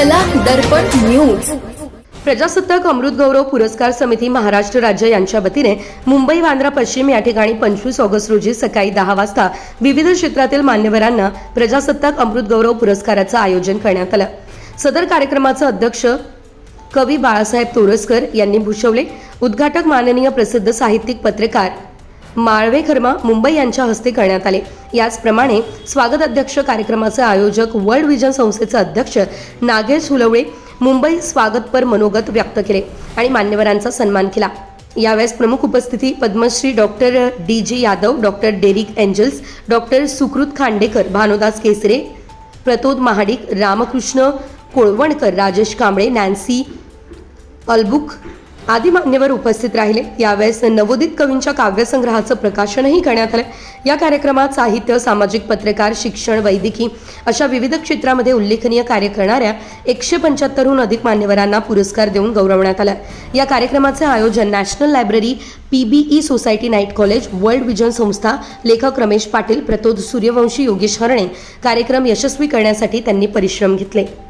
कला दर्पण न्यूज. प्रजासत्ताक अमृत गौरव पुरस्कार समिती महाराष्ट्र राज्य यांच्या वतीने मुंबई बांद्रा पश्चिम या ठिकाणी पंचवीस ऑगस्ट रोजी सकाळी दहा वाजता विविध क्षेत्रातील मान्यवरांना प्रजासत्ताक अमृत गौरव पुरस्काराचं आयोजन करण्यात आलं. सदर कार्यक्रमाचं अध्यक्ष कवी बाळासाहेब तोरसकर यांनी भूषवले. उद्घाटक माननीय प्रसिद्ध साहित्यिक पत्रकार माळवेकर्मा मुंबई यांच्या हस्ते करण्यात आले. याचप्रमाणे स्वागत अध्यक्ष कार्यक्रमाचे आयोजक वर्ल्ड विजन संस्थेचे अध्यक्ष नागेश हुलवळे मुंबई स्वागतपर मनोगत व्यक्त केले आणि मान्यवरांचा सन्मान केला. यावेळेस प्रमुख उपस्थिती Padmashri doctor D J Yadav doctor Derek Angels doctor Sukrut Khandekar Bhanudas Kesare प्रतोद Mahadik Ramkrishna कोळवणकर Rajesh Kamble Nancy अल्बुक आदी मान्यवर उपस्थित राहिले. यावेळेस नवोदित कवींच्या काव्यसंग्रहाचं प्रकाशनही करण्यात आलं. या कार्यक्रमात साहित्य सामाजिक पत्रकार शिक्षण वैद्यकी अशा विविध क्षेत्रामध्ये उल्लेखनीय कार्य करणाऱ्या एकशे पंच्याहत्तरहून अधिक मान्यवरांना पुरस्कार देऊन गौरवण्यात आला. या कार्यक्रमाचे आयोजन national library PBE society night college world vision संस्था लेखक रमेश पाटील प्रतोद सूर्यवंशी योगेश हरणे कार्यक्रम यशस्वी करण्यासाठी त्यांनी परिश्रम घेतले.